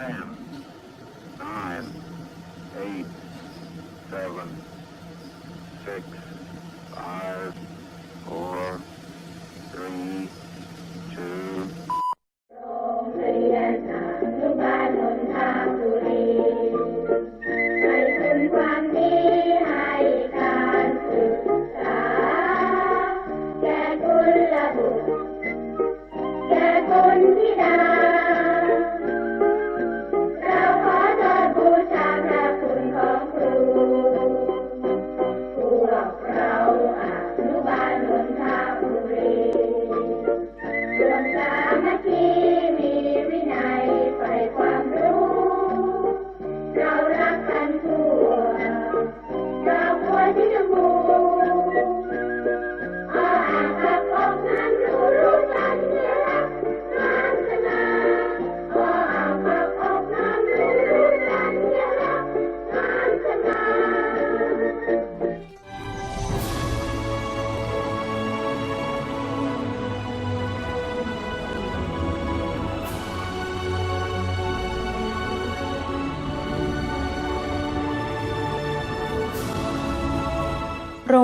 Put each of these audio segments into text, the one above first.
town.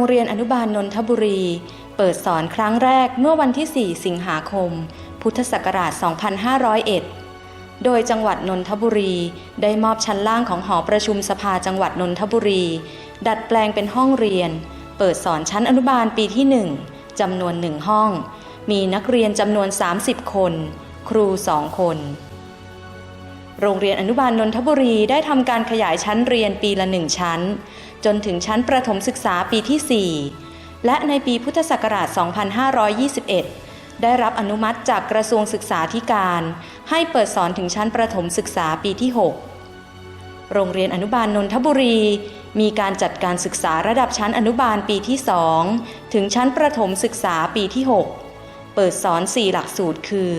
เรียนอนุบาลนนทบุรี เปิดสอนครั้งแรกเมื่อวันที่ 4 สิงหาคม พุทธศักราช 2501 โดยจังหวัดนนทบุรีได้มอบชั้นล่างของหอประชุมสภาจังหวัดนนทบุรี ดัดแปลงเป็นห้องเรียน เปิดสอนชั้นอนุบาลปีที่ 1จำนวนหนึ่งห้อง มีนักเรียนจำนวน 30 คน ครู 2 คนโรงเรียนอนุบาลนนทบุรีได้ทำการขยายชั้นเรียนปีละหนึ่งชั้น จนถึงชั้นประถมศึกษาปีที่ 4 และในปีพุทธศักราช 2521 ได้รับอนุมัติจากกระทรวงศึกษาธิการ ให้เปิดสอนถึงชั้นประถมศึกษาปีที่ 6 โรงเรียนอนุบาลนนทบุรี มีการจัดการศึกษาระดับชั้นอนุบาลปีที่ 2 ถึงชั้นประถมศึกษาปีที่ 6 เปิดสอน 4 หลักสูตรคือ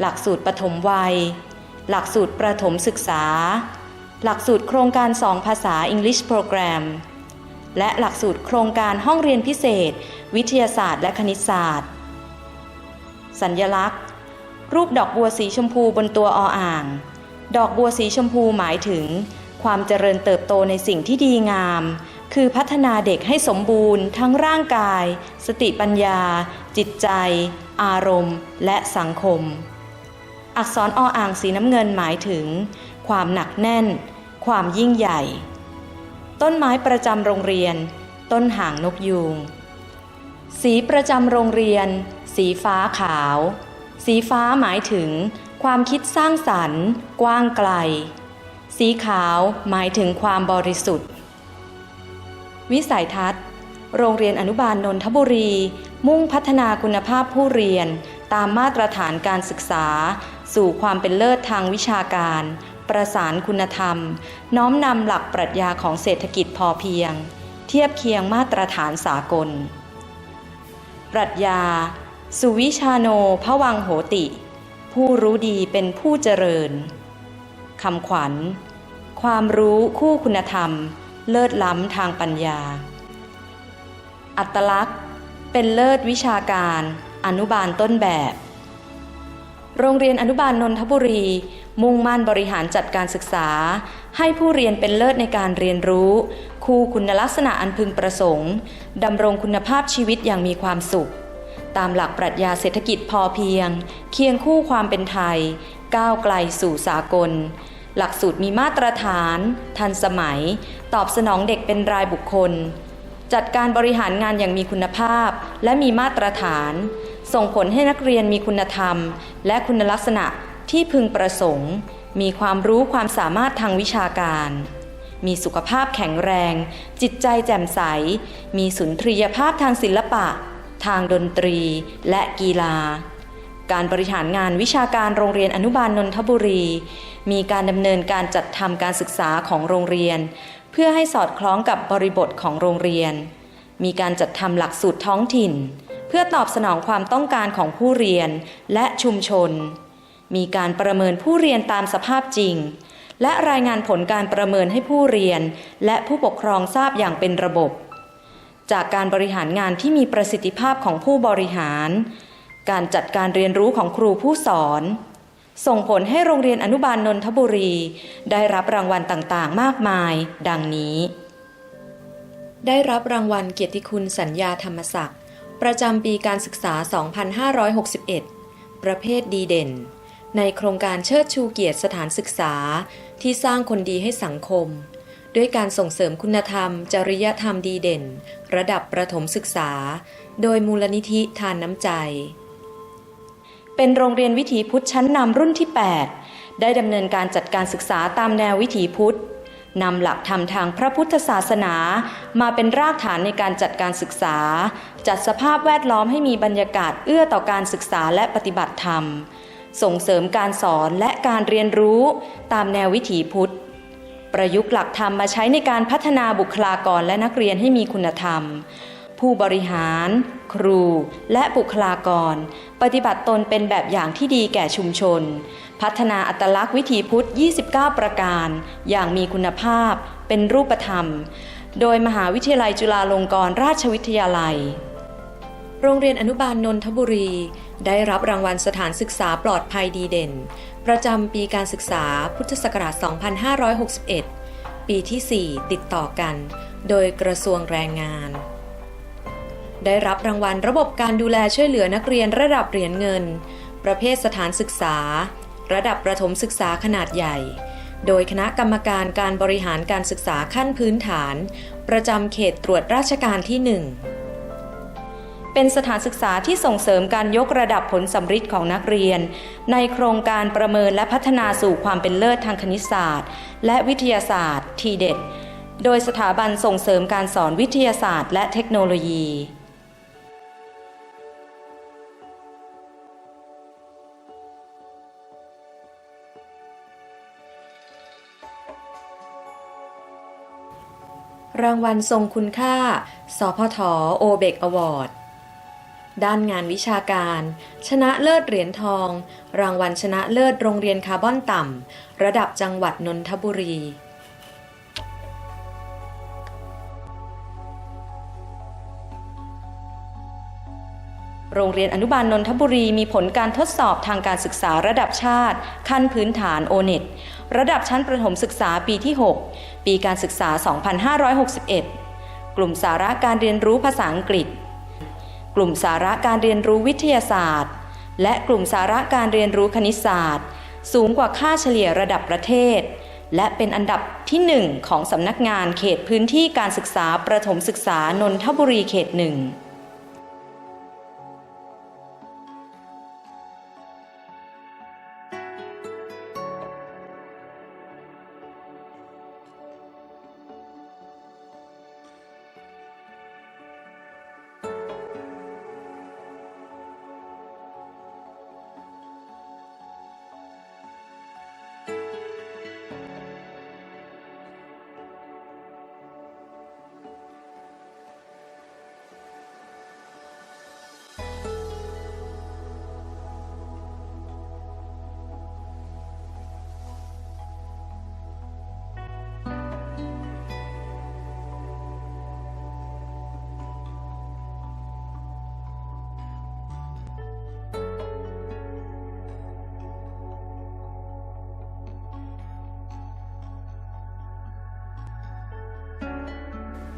หลักสูตรปฐมวัย หลักสูตรประถมศึกษา หลักสูตรโครงการ 2 ภาษา English Program และหลักสูตรโครงการห้องเรียนพิเศษ วิทยาศาสตร์และคณิตศาสตร์ สัญญลักษณ์ รูปดอกบัวสีชมพูบนตัวออ่าง ดอกบัวสีชมพูหมายถึง ความเจริญเติบโตในสิ่งที่ดีงาม คือพัฒนาเด็กให้สมบูรณ์ ทั้งร่างกาย สติปัญญา จิตใจ อารมณ์ และสังคม อักษรออ่างสีน้ำเงินหมายถึง ความหนักแน่น ความยิ่งใหญ่ ต้นไม้ประจำโรงเรียน ต้นหางนกยูง สีประจำโรงเรียน สีฟ้าขาว สีฟ้าหมายถึง ความคิดสร้างสรรค์ กว้างไกล สีขาวหมายถึงความบริสุทธิ์ วิสัยทัศน์ โรงเรียนอนุบาลนนทบุรี มุ่งพัฒนาคุณภาพผู้เรียนตามมาตรฐานการศึกษา สู่ความเป็นเลิศทางวิชาการ ประสานคุณธรรม น้อมนำหลักปรัชญาของเศรษฐกิจพอเพียง เทียบเคียงมาตรฐานสากล ปรัชญา สุวิชาโนพวังโหติ ผู้รู้ดีเป็นผู้เจริญคำขวัญ ความรู้คู่คุณธรรม เลิศล้ำทางปัญญา อัตลักษณ์ เป็นเลิศวิชาการ อนุบาลต้นแบบ โรงเรียนอนุบาลนนทบุรี มุ่งมั่นบริหารจัดการศึกษา ให้ผู้เรียนเป็นเลิศในการเรียนรู้ คู่คุณลักษณะอันพึงประสงค์ดำรงคุณภาพชีวิตอย่างมีความสุข ตามหลักปรัชญาเศรษฐกิจพอเพียง เคียงคู่ความเป็นไทย ก้าวไกลสู่สากล หลักสูตรมีมาตรฐาน ทันสมัย ตอบสนองเด็กเป็นรายบุคคล จัดการบริหารงานอย่างมีคุณภาพ และมีมาตรฐาน ส่งผลให้นักเรียนมีคุณธรรม และคุณลักษณะที่พึงประสงค์ มีความรู้ความสามารถทางวิชาการ มีสุขภาพแข็งแรง จิตใจแจ่มใส มีสุนทรียภาพทางศิลปะ ทางดนตรีและกีฬา การบริหารงานวิชาการโรงเรียนอนุบาลนนทบุรี มีการดำเนินการจัดทำการศึกษาของโรงเรียน เพื่อให้สอดคล้องกับบริบทของโรงเรียน มีการจัดทำหลักสูตรท้องถิ่น พื่อตอบสนองความต้องการของผู้เรียนและชุมชน มีการประเมินผู้เรียนตามสภาพจริง และรายงานผลการประเมินให้ผู้เรียน และผู้ปกครองทราบอย่างเป็นระบบ จากการบริหารงานที่มีประสิทธิภาพของผู้บริหาร การจัดการเรียนรู้ของครูผู้สอน ส่งผลให้โรงเรียนอนุบาลนนทบุรี ได้รับรางวัลต่างๆ มากมาย ดังนี้ได้รับรางวัลเกียรติคุณสัญญาธรรมศักดิ์ ประจำปีการศึกษา 2561 ประเภทดีเด่น ในโครงการเชิดชูเกียรติสถานศึกษาที่สร้างคนดีให้สังคม ด้วยการส่งเสริมคุณธรรม จริยธรรมดีเด่น ระดับประถมศึกษา โดยมูลนิธิทานน้ำใจ เป็นโรงเรียนวิถีพุทธชั้นนำรุ่นที่ 8 ได้ดำเนินการจัดการศึกษาตามแนววิถีพุทธ นำหลักธรรมทางพระพุทธศาสนา มาเป็นรากฐานในการจัดการศึกษา จัดสภาพแวดล้อมให้มีบรรยากาศเอื้อต่อการศึกษาและปฏิบัติธรรม ส่งเสริมการสอนและการเรียนรู้ตามแนววิถีพุทธ ประยุกต์หลักธรรมมาใช้ในการพัฒนาบุคลากรและนักเรียนให้มีคุณธรรม ผู้บริหาร ครู และบุคลากร ปฏิบัติตนเป็นแบบอย่างที่ดีแก่ชุมชน พัฒนาอัตลักษณ์วิถีพุทธ 29 ประการ อย่างมีคุณภาพ เป็นรูปธรรม โดยมหาวิทยาลัยจุฬาลงกรณราชวิทยาลัย โรงเรียนอนุบาลนนทบุรี ได้รับรางวัลสถานศึกษาปลอดภัยดีเด่น ประจำปีการศึกษาพุทธศักราช 2561 ปีที่ 4 ติดต่อกัน โดยกระทรวงแรงงาน ได้รับรางวัลระบบการดูแลช่วยเหลือนักเรียนระดับเหรียญเงิน ประเภทสถานศึกษา ระดับประถมศึกษาขนาดใหญ่ โดยคณะกรรมการการบริหารการศึกษาขั้นพื้นฐาน ประจำเขตตรวจราชการที่ 1 เป็นสถานศึกษาที่ส่งเสริมการยกระดับผลสำฤทธิ์ของนักเรียน ในโครงการประเมินและพัฒนาสู่ความเป็นเลิศทางคณิตศาสตร์ และวิทยาศาสตร์ ทีเด็ดโดยสถาบันส่งเสริมการสอนวิทยาศาสตร์และเทคโนโลยี รางวัลทรงคุณค่า สพทโอเบกอวอร์ด ด้านงานวิชาการ ชนะเลิศเหรียญทอง รางวัลชนะเลิศโรงเรียนคาร์บอนต่ำ ระดับจังหวัดนนทบุรี โรงเรียนอนุบาลนนทบุรีมีผลการทดสอบทางการศึกษาระดับชาติ ขั้นพื้นฐานโอเน็ตระดับชั้นประถมศึกษาปีที่ 6 ปีการศึกษา 2561 กลุ่มสาระการเรียนรู้ภาษาอังกฤษ กลุ่มสาระการเรียนรู้วิทยาศาสตร์ และกลุ่มสาระการเรียนรู้คณิตศาสตร์ สูงกว่าค่าเฉลี่ยระดับประเทศ และเป็นอันดับที่ 1 ของสำนักงานเขตพื้นที่การศึกษาประถมศึกษานนทบุรีเขตหนึ่ง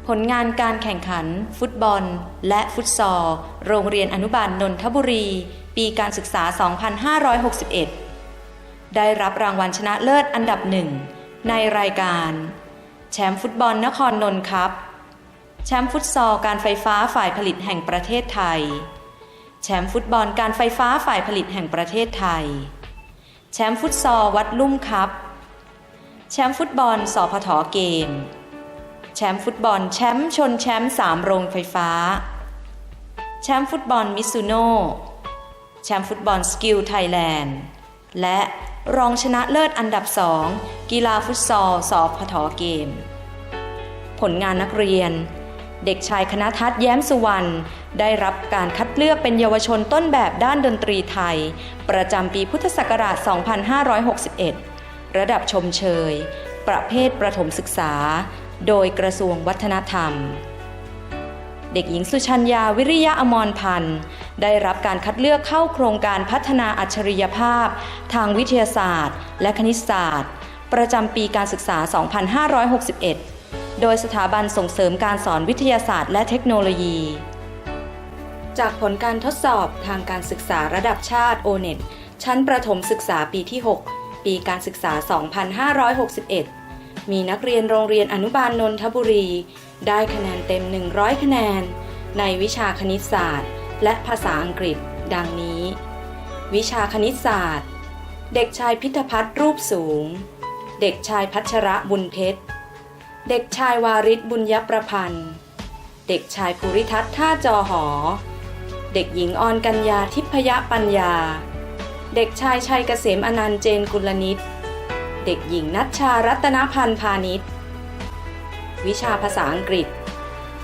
ผลงานการแข่งขัน ฟุตบอล และฟุตซอล โรงเรียนอนุบาลนนทบุรี ปีการศึกษา 2561 ได้รับรางวัลชนะเลิศอันดับหนึ่งในรายการ แชมป์ฟุตบอลนครนนท์ครับ แชมป์ฟุตซอลการไฟฟ้าฝ่ายผลิตแห่งประเทศไทย แชมป์ฟุตบอลการไฟฟ้าฝ่ายผลิตแห่งประเทศไทย แชมป์ฟุตซอลวัดลุ่มครับ แชมป์ฟุตบอลสพทเกม แชมป์ฟุตบอลแชมป์ชนแชมป์สามโรงไฟฟ้า แชมป์ฟุตบอลมิซูโน่แชมป์ฟุตบอลสกิลไทยแลนด์ และรองชนะเลิศอันดับสองกีฬาฟุตซอลสพทเกม ผลงานนักเรียน เด็กชายคณะทัศน์แย้มสุวรรณได้รับการคัดเลือกเป็นเยาวชนต้นแบบด้านดนตรีไทย ประจำปีพุทธศักราช 2561 ระดับชมเชย ประเภทประถมศึกษา โดยกระทรวงวัฒนธรรม เด็กหญิงสุชัญญาวิริยะอมรพันธ์ ได้รับการคัดเลือกเข้าโครงการพัฒนาอัจฉริยภาพ ทางวิทยาศาสตร์ และคณิตศาสตร์ ประจำปีการศึกษา 2561 โดยสถาบันส่งเสริมการสอนวิทยาศาสตร์และเทคโนโลยี จากผลการทดสอบทางการศึกษาระดับชาติ O-NET ชั้นประถมศึกษาปีที่ 6 ปีการศึกษา 2561 มีนักเรียนโรงเรียนอนุบาลนนทบุรี ได้คะแนนเต็ม 100 คะแนน ในวิชาคณิตศาสตร์ และภาษาอังกฤษ ดังนี้ วิชาคณิตศาสตร์ เด็กชายพิทพัฒน์รูปสูง เด็กชายพัชระบุญเพชร เด็กชายวาริศบุญยประพันธ์ เด็กชายภูริทัศน์ท่าจอหอ เด็กหญิงออนกัญญาทิพยปัญญา เด็กชายชัยเกษมอนันต์เจนกุลนิต เด็กหญิงนัชชารัตนพันธ์พาณิชย์ วิชาภาษาอังกฤษ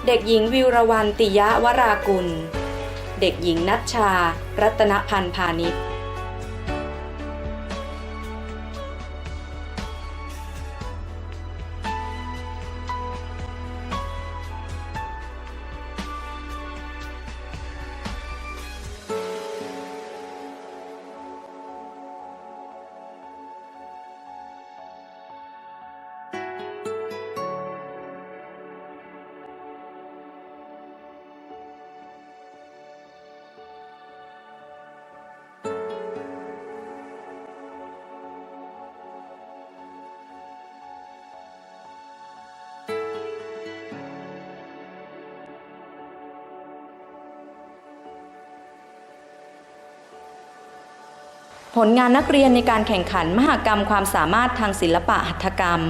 เด็กหญิงวิรวรรณติยะวรากุล เด็กหญิงนัชชา รัตนพันธ์พาณิชย์ ผลงานนักเรียนในการแข่งขันมหกรรมความสามารถทางศิลปะหัตถกรรม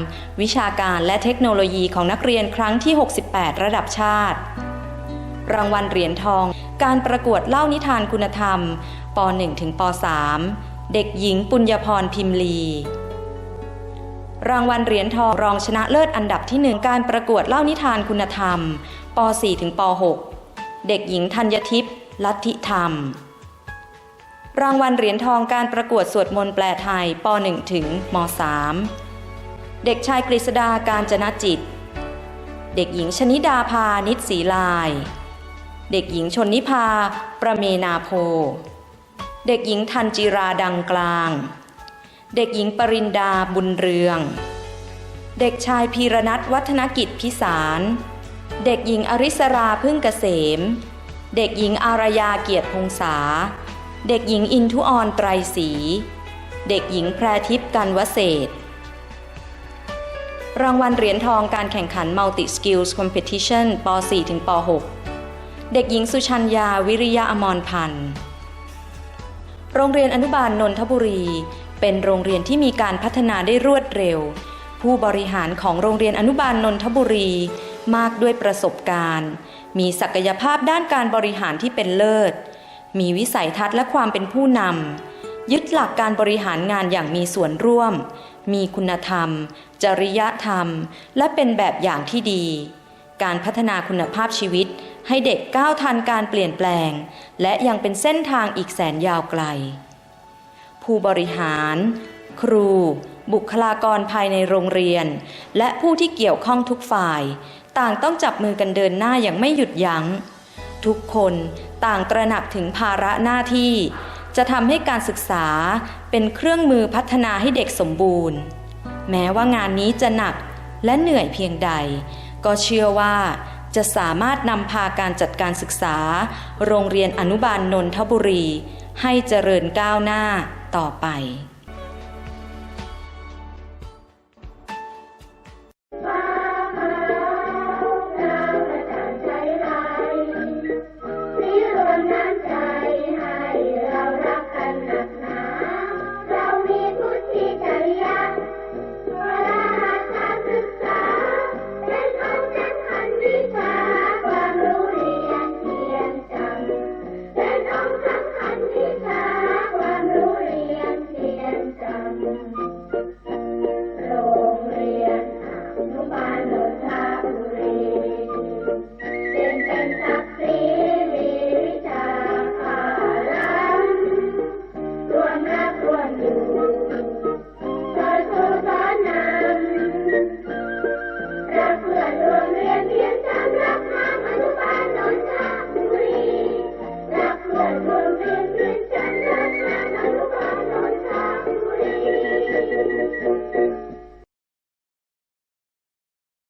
วิชาการและเทคโนโลยีของนักเรียนครั้งที่ 68 ระดับชาติ รางวัลเหรียญทอง การประกวดเล่านิทานคุณธรรมป .1 ถึงป .3 เด็กหญิงปุญญพรพิมลี รางวัลเหรียญทองรองชนะเลิศอันดับที่ 1 การประกวดเล่านิทานคุณธรรมป .4 ถึงป .6 เด็กหญิงธัญทิพย์ลัทธิธรรม รางวัลเหรียญทองการประกวดสวดมนต์แปลไทยป .1 ถึงม .3 เด็กชายกฤษดาการจนจิต เด็กหญิงชนิดาพานิศรีลาย เด็กหญิงชนนิพา ประเมนาโพ เด็กหญิงทันจิราดังกลาง เด็กหญิงปรินดาบุญเรือง เด็กชายพีรนัทวัฒนกิจพิสาร เด็กหญิงอริสราพึ่งเกษม เด็กหญิงอารยาเกียรติพงษา เด็กหญิงอินทุออนไตรศรี เด็กหญิงแพรทิพย์กันวเศษ รางวัลเหรียญทองการแข่งขัน Multi Skills Competition ป .4 ถึงป .6 เด็กหญิงสุชัญญาวิริยะอมรพันธ์ โรงเรียนอนุบาลนนทบุรี เป็นโรงเรียนที่มีการพัฒนาได้รวดเร็ว ผู้บริหารของโรงเรียนอนุบาลนนทบุรี มากด้วยประสบการณ์ มีศักยภาพด้านการบริหารที่เป็นเลิศ มีวิสัยทัศน์และความเป็นผู้นำยึดหลักการบริหารงานอย่างมีส่วนร่วม มีคุณธรรม จริยธรรม และเป็นแบบอย่างที่ดี การพัฒนาคุณภาพชีวิตให้เด็กก้าวทันการเปลี่ยนแปลง และยังเป็นเส้นทางอีกแสนยาวไกล ผู้บริหาร ครู บุคลากรภายในโรงเรียน และผู้ที่เกี่ยวข้องทุกฝ่าย ต่างต้องจับมือกันเดินหน้าอย่างไม่หยุดยัง้ง ทุกคน ต่างตระหนักถึงภาระหน้าที่ จะทำให้การศึกษาเป็นเครื่องมือพัฒนาให้เด็กสมบูรณ์ แม้ว่างานนี้จะหนักและเหนื่อยเพียงใด ก็เชื่อว่าจะสามารถนำพาการจัดการศึกษา โรงเรียนอนุบาลนนทบุรี ให้เจริญก้าวหน้าต่อไป